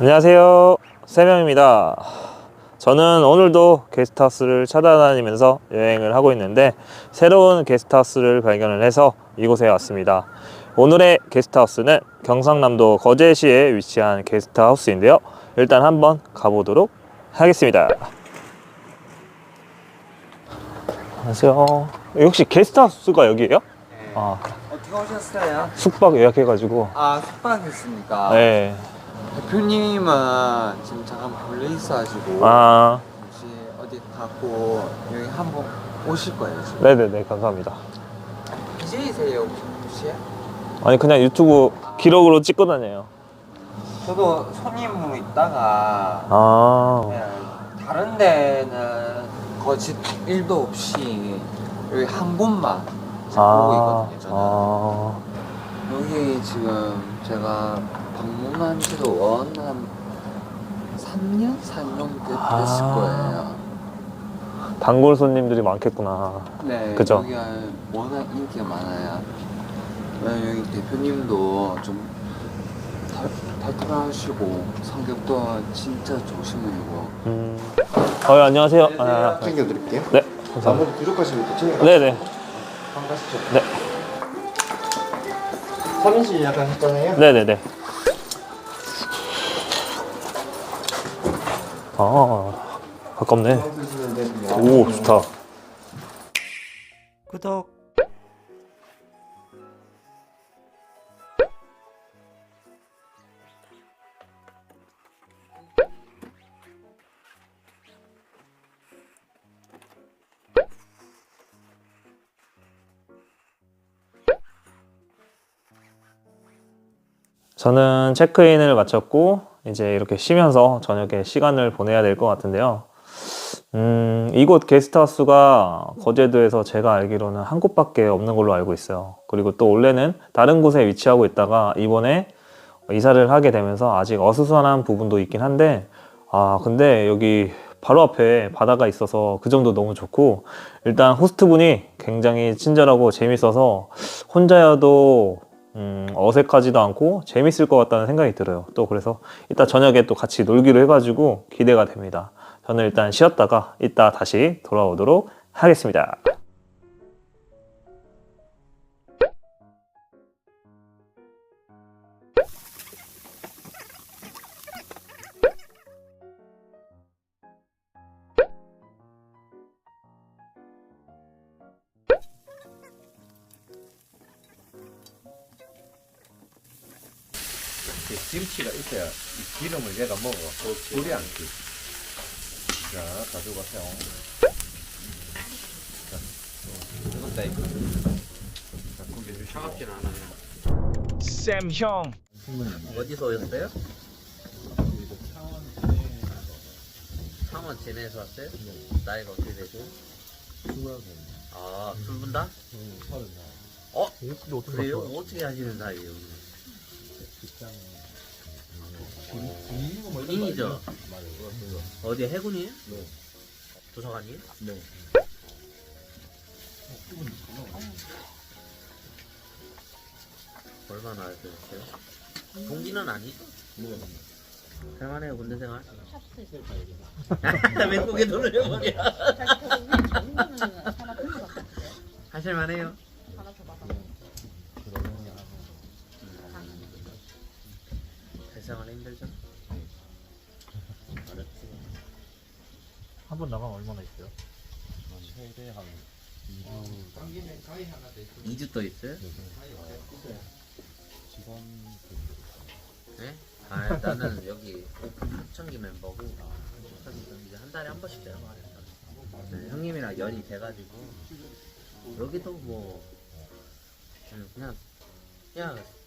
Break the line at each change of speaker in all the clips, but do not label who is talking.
안녕하세요. 세명입니다. 저는 오늘도 게스트하우스를 찾아다니면서 여행을 하고 있는데 새로운 게스트하우스를 발견을 해서 이곳에 왔습니다. 오늘의 게스트하우스는 경상남도 거제시에 위치한 게스트하우스인데요. 일단 한번 가보도록 하겠습니다. 안녕하세요. 혹시 게스트하우스가 여기예요?
네.
아,
어떻게 오셨어요?
숙박 예약해가지고.
아 숙박했습니까?
네.
대표님은 지금 잠깐 볼일 있어가지고
아,
혹시 어디 갖고 여기 한번 오실 거예요 지금?
네네네. 감사합니다.
BJ세요 혹시?
아니 그냥 유튜브 기록으로 찍고 다녀요.
저도 손님으로 있다가
아,
그냥 다른 데는 거짓 일도 없이 여기 한 곳만 지금 보고 있거든요 저는
아,
여기 지금 제가 방문한 지도 원한 3년? 4년 됐,
아.
됐을 거예요
단골 손님들이 많겠구나.
네,
그죠?
여기가 워낙 인기가 많아요. 네, 여기 대표님도 좀 털- 털털하시고 성격도 진짜 좋으신 분이고.
음, 어, 안녕하세요. 아,
챙겨드릴게요.
네, 감사합니다.
나머지 부족하시면 또 챙겨.
네네.
가시죠.
네.
3인실 예약하셨잖아요.
네네네. 아, 가깝네. 오, 좋다.
구독.
저는 체크인을 마쳤고 이제 이렇게 쉬면서 저녁에 시간을 보내야 될 것 같은데요. 음, 이곳 게스트하우스가 거제도에서 제가 알기로는 한 곳밖에 없는 걸로 알고 있어요. 그리고 또 원래는 다른 곳에 위치하고 있다가 이번에 이사를 하게 되면서 아직 어수선한 부분도 있긴 한데 아 근데 여기 바로 앞에 바다가 있어서 그 점도 너무 좋고 일단 호스트분이 굉장히 친절하고 재밌어서 혼자여도 음, 어색하지도 않고 재밌을 것 같다는 생각이 들어요. 또 그래서 이따 저녁에 또 같이 놀기로 해가지고 기대가 됩니다. 저는 일단 쉬었다가 이따 다시 돌아오도록 하겠습니다.
김치가 있어야 이 기름을 얘가 먹어. 불이 안 튀. 자, 가져가세요. 자, 또 이것다 이거. 자, 고기 주시고. 차갑진 않아요.
쌤 형.
어디서 오셨어요? 창원 진해에서 왔어요? 나이가 어떻게 되세요? 아, 둘분 다? 어? 그래요? 어떻게 하시는 사이예요? 군인이죠? 어디 해군이에요? 도서관이에요? 네. 얼마나 하셨어요? 동기는 아니죠? 할만해요 군대 생활? 왜 고개 돌려버려 하실만해요? 대생활 힘들죠?
한번 나가면 얼마나 있어요?
최대 한
2주 또 있어요?
직원
네? 아 나는 여기 오픈 학청기 멤버고 학청기도 이제 한 달에 한 번씩 되는 거 같아요 네, 형님이랑 연이 돼가지고 여기도 뭐 음, 그냥 그냥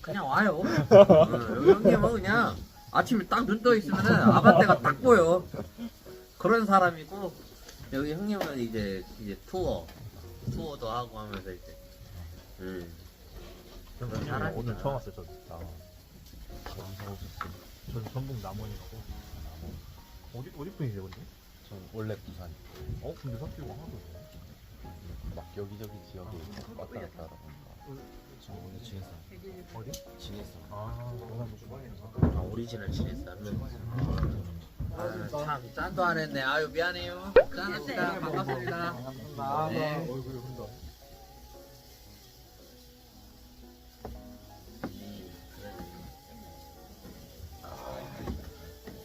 그냥 와요 어, 여기 형님은 그냥 아침에 딱 눈 떠 있으면은 아반떼가 딱 보여 그런 사람이고 여기 형님은 이제 이제 투어 투어도 하고 하면서 이제 음. 그런 사람이다.
오늘 처음 왔어요, 저. 아. 저는 전북 남원이라고. 어디 어디 분이세요, 근데?
전 원래 부산.
어, 근데 사투리가 하나도 없네.
막 여기저기 지역에 왔다 갔다 하다 보니까
어디?
진했어.
아, 영상 보고
아, 오리지널 진했어. 아, 참 짠도 안 했네. 아유 미안해요. 짠합니다. 반갑습니다. 네.
얼굴이 흔다.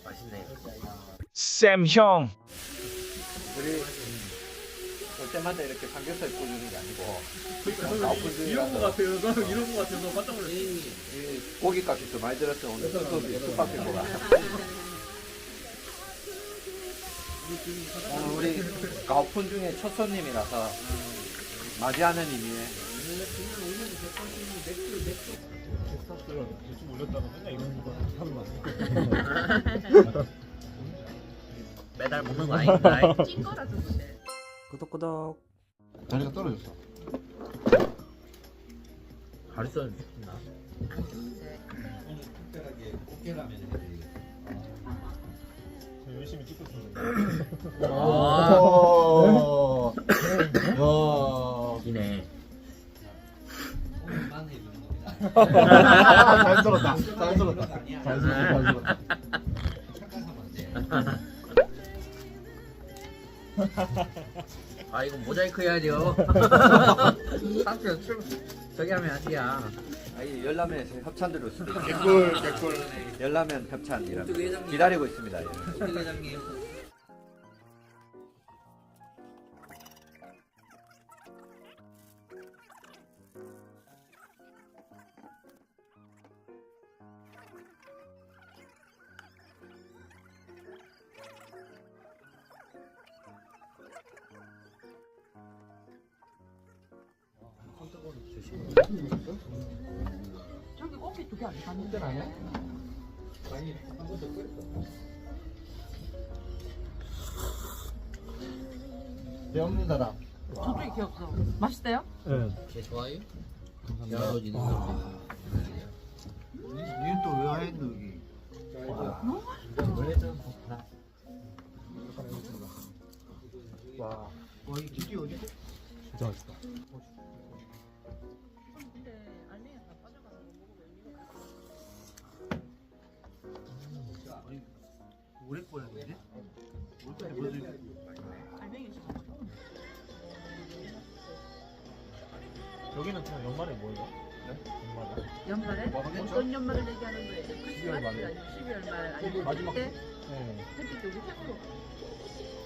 맛있네.
쌤 형.
우리 올 때마다 이렇게 삼겹살 구우는 게 아니고.
이런 거 같아요. 나는 이런 거 같아서 깜짝 놀랐어.
이 고기값이 좀 많이 들었어 오늘. 수급이 숙박비 뭐가 오늘 우리 가오픈 중에 첫 손님이라서 맞이하는 의미에.
스타트를 유튜브 올렸다가 맨날 이런 거 하는 거 같아.
매달 먹는 거 아닌가?
끄덕끄덕.
다리가 떨어졌어.
가르쳐 주나?
특별하게 꽃게라면
열심히 찍고 있습니다.
아,
오. 야.
기네.
오늘 만 해 주는 겁니다
잘 썰었다. 잘 썰었다. 잘 썰었다. 잘 썰었다.
착각하면 안 돼.
아 이거 모자이크 해야죠. 상표 출 저기 하면 안 돼야.
아니 열라면에서 협찬 들을 수도 있고
개꿀 개꿀.
열라면 협찬이라면
회장님.
기다리고 있습니다 예.
회장님.
저기 어깨 두개 안 봤는데
배웁니다라.
저도 이렇게 없어 맛있어요?
네.
개 좋아요? 여러지 있어.
니는 또왜 하였노 여기?
와,
와 이게 어디?
진짜 맛있다.
오래 뽀였는데? 올때 뭐지?
알맹이 있어
여기는 그냥 연말에 뭐예요? 네? 연말에?
연말에?
뭐 하겠죠?
어떤 연말을 얘기하는 거예요?
12월 말에.
12월 말 아니면
마지막.
그때?
네.
그때 여기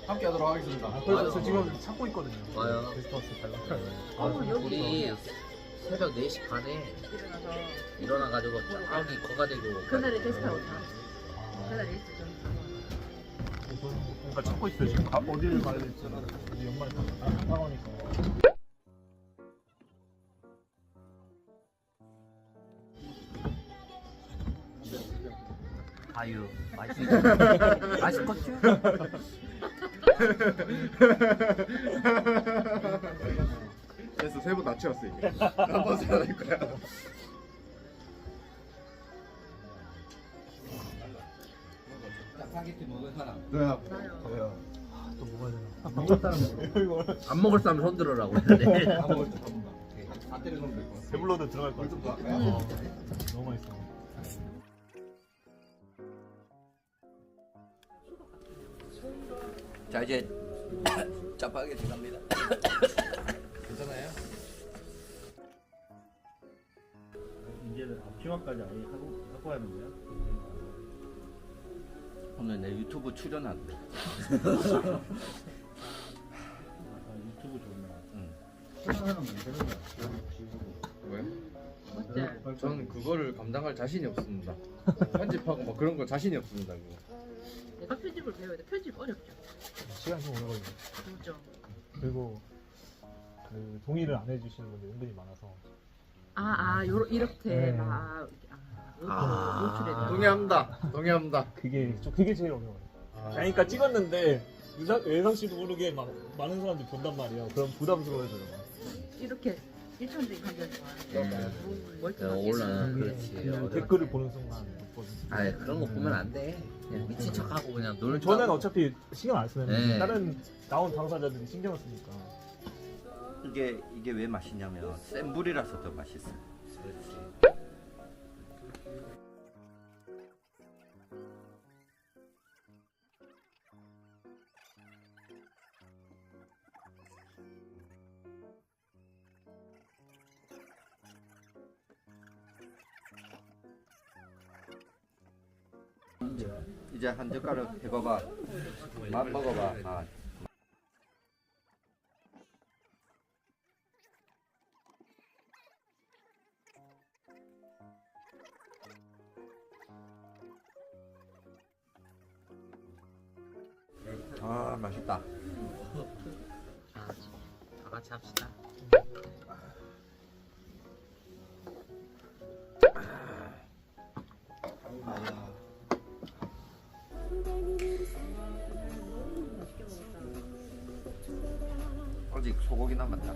함께 하도록 하겠습니다.
아, 그래서 저 지금 찾고 있거든요.
와요.
게스트하우스 달라고.
어 여기
우리 새벽 4시 반에
일어나서
일어나가지고 저기 거가 되고
그날에 게스트하우스 그날 일찍 좀
저는 그러니까 찾고 있어요. 지금 가, 어디를 가야 될지. 어디 연말에 다 상황이니까.
아유 맛있 맛있겠죠?
그래서 세번 낮추었어 이게. 한번 살아날 거야.
짜파게티 먹은 사람
너야. 너야.
또 먹어야 되나?
안 먹을 사람 손 들어라고 했는데
다 먹을 때 잡는다. 다 때려 넣으면 될것 같아.
배불러도 들어갈 것 같아.
어.
너무 맛있어.
자 이제 짜파게티 갑니다 괜찮아요?
이제는 앞치마까지 아예 하고 하고 하는 거야?
오늘 내 유튜브 출연한대
아, 유튜브 좋네.
왜?
어째?
저는 그거를 감당할 자신이 없습니다. 편집하고 뭐 그런 거 자신이 없습니다. 그거.
내가 편집을 배워야 돼 편집 어렵죠
시간이 좀 오래 걸리네.
그렇죠
그리고 그 동의를 안 해주시는 분들이 은근히 많아서
아 아 요러 이렇게
네.
아, 아,
아.
아,
동의합니다. 동의합니다.
그게 좀 그게 제일 어려워요.
아,
그러니까 찍었는데 유상, 예상 씨도 모르게 막 많은 사람들이 본단 말이야. 그럼 부담스러워져요.
이렇게 일천적인 감정이 좋아하는
어, 올라 그렇지
그냥
어려워.
댓글을 보는 순간
아 그런 거 보면 안 돼 그냥 미친 척하고 그냥 놀
저는 어차피 신경 안 쓰는데
네.
다른 나온 당사자들이 신경을 쓰니까
이게 이게 왜 맛있냐면 센 불이라서 더 맛있어요. 이제 한 젓가락 해봐봐. 맛 먹어봐. 아, 아 맛있다.
자, 다 같이 합시다.
남았다.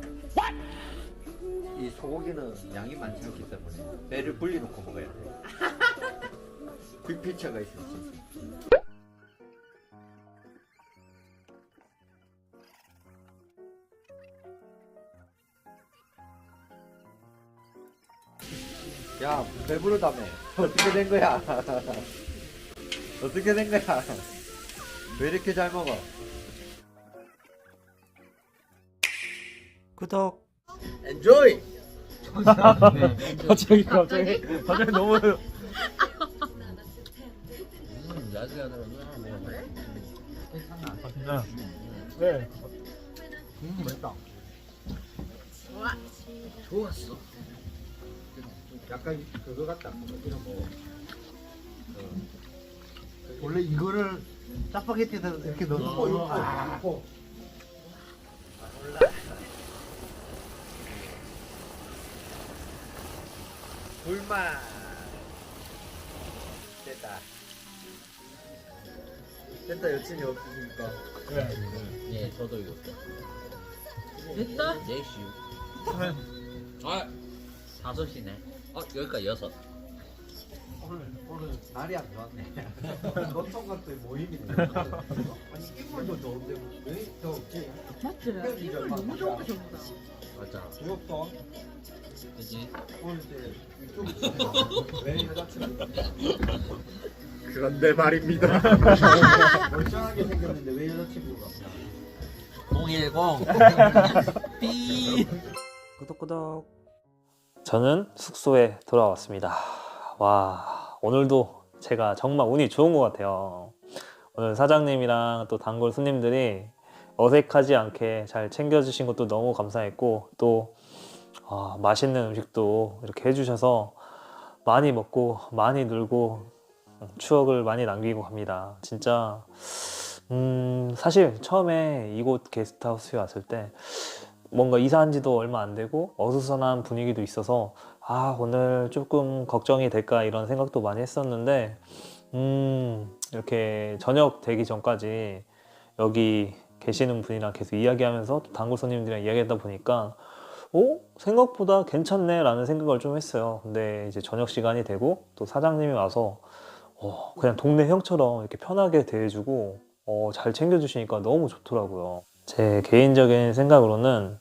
이 소고기는 양이 많지 않기 때문에 배를 불려놓고 먹어야 돼. 빅피처가 있을 수 있어. 야, 배부르다며. 어떻게 된 거야? 어떻게 된 거야? 왜 이렇게 잘 먹어? 구독.
엔조이.
갑자기 갑자기 갑자기 너무
음. 네. 음, 맛있다. 좋았어.
약간 그거 같다. 이런 뭐.
원래 이거를 짜파게티에다 이렇게 넣어서 어, 이거 아, 어.
불맛. 됐다. 됐다 여친이 없으십니까?
예, 저도 이거.
됐다?
4시. 아, 5시네. 어, 여기까지 여섯.
오늘 오늘 날이 안 좋았네. 노총 같은 모임이네. 아니 인물도 좋은데 왜더 없지?
맞지? 이걸 너무 좋은데 전부 다.
맞아.
부럽다.
그지?
그런데 말입니다.
멀쩡하게 생겼는데 왜 여자친구가 없냐?
010. 삐.
구독구독. 저는 숙소에 돌아왔습니다. 와, 오늘도 제가 정말 운이 좋은 것 같아요. 오늘 사장님이랑 또 단골 손님들이 어색하지 않게 잘 챙겨주신 것도 너무 감사했고, 또, 아, 맛있는 음식도 이렇게 해주셔서 많이 먹고, 많이 놀고, 추억을 많이 남기고 갑니다. 진짜, 음, 사실 처음에 이곳 게스트하우스에 왔을 때, 뭔가 이사한 지도 얼마 안 되고 어수선한 분위기도 있어서 아 오늘 조금 걱정이 될까 이런 생각도 많이 했었는데 음 이렇게 저녁 되기 전까지 여기 계시는 분이랑 계속 이야기하면서 또 단골 손님들이랑 이야기하다 보니까 어? 생각보다 괜찮네 라는 생각을 좀 했어요. 근데 이제 저녁 시간이 되고 또 사장님이 와서 어, 그냥 동네 형처럼 이렇게 편하게 대해주고 어, 잘 챙겨주시니까 너무 좋더라고요. 제 개인적인 생각으로는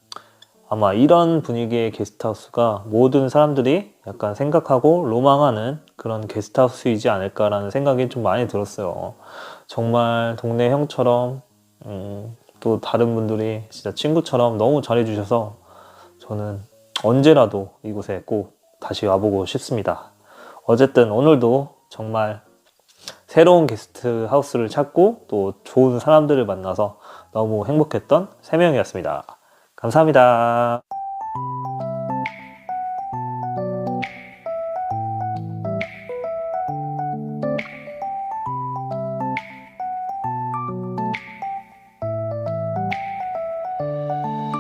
아마 이런 분위기의 게스트하우스가 모든 사람들이 약간 생각하고 로망하는 그런 게스트하우스이지 않을까라는 생각이 좀 많이 들었어요. 정말 동네 형처럼 음, 또 다른 분들이 진짜 친구처럼 너무 잘해주셔서 저는 언제라도 이곳에 꼭 다시 와보고 싶습니다. 어쨌든 오늘도 정말 새로운 게스트 하우스를 찾고 또 좋은 사람들을 만나서 너무 행복했던 세 명이었습니다. 감사합니다.